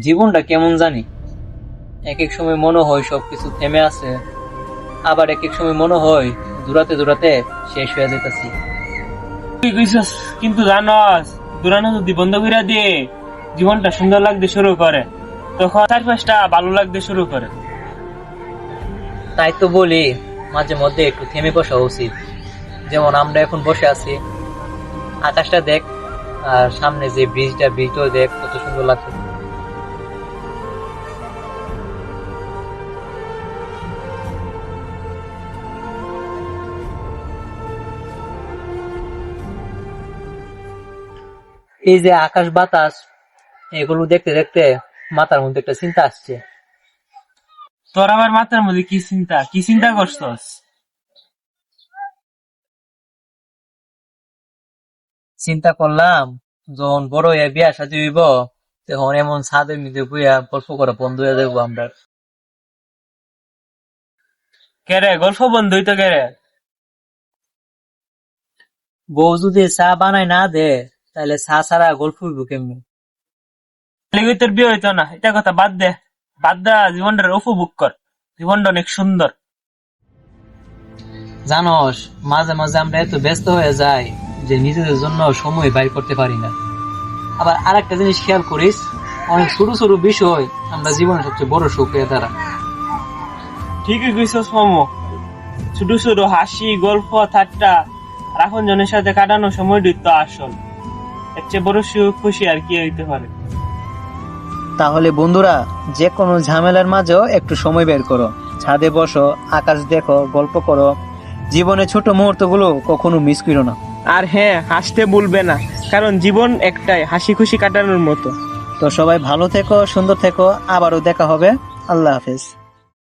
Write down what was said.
জীবনটা কেমন জানি? এক এক সময় মনে হয় সবকিছু থেমে আছে আবার এক এক সময় মনে হয় দূরাতে দূরাতে শেষ হয়ে যেতেছি। তুই কইছস কিন্তু জানস দূরানো যদি বন্ধ করে দিয়ে জীবনটা সুন্দর লাগতে শুরু করে। তখন চারপাশটা ভালো লাগতে শুরু করে। তাই তো বলি মাঝে মধ্যে একটু থেমে বসা উচিত। যেমন আমরা এখন বসে আছি আকাশটা দেখ আর সামনে যে ব্রিজটা ব্রিজটাও দেখ কত সুন্দর লাগছে। এই যে আকাশ বাতাস এগুলো দেখতে দেখতে মাথার মধ্যে একটা চিন্তা আসছে। তোর আমার মাথার মধ্যে কি চিন্তা? কি চিন্তা করছস? চিন্তা করলাম যখন বড় হয়ে বিয়া সাথে হইব তখন এমন ছাদের মধ্যে বইয়া গল্প করা বন্ধ হয়ে যাব আমরা। কেরে গল্প বন্ধ হইতো কেরে বউ যদি চা বানায় না দে তাহলে চা ছাড়া গল্প হইব কেমনি? লেগে তোর বিয়ে হইতো না এটা কথা বাদ দে। বাদ দে জীবনটা উপভোগ কর। জীবনটা অনেক সুন্দর। জানোস মাঝে মাঝে আমরা এত ব্যস্ত হয়ে যাই যে নিজেদের জন্য সময় বাইর করতে পারি না। আবার আরেকটা জিনিস খেয়াল করিস অনেক ছোট ছোট বিষয় আমরা জীবনের সবচেয়ে বড় সুখ হয়ে দাঁড়া ঠিকই কইছস মামু। ছোট ছোট হাসি গল্প ঠাট্টা আর এখন জনের সাথে কাটানো সময়টি তো আসল। এর চেয়ে বড় সুখ খুশি আর কি হইতে পারে? তাহলে বন্ধুরা যে কোনো ঝামেলার মাঝেও একটু সময় বের করো। ছাদে বসো আকাশ দেখো গল্প করো। জীবনে ছোট মুহূর্তগুলো কখনো মিস করো না। আর হ্যাঁ হাসতে ভুলবে না কারণ জীবন একটাই হাসি খুশি কাটানোর মতো। তো সবাই ভালো থেকো সুন্দর থেকো আবারও দেখা হবে। আল্লাহ হাফেজ।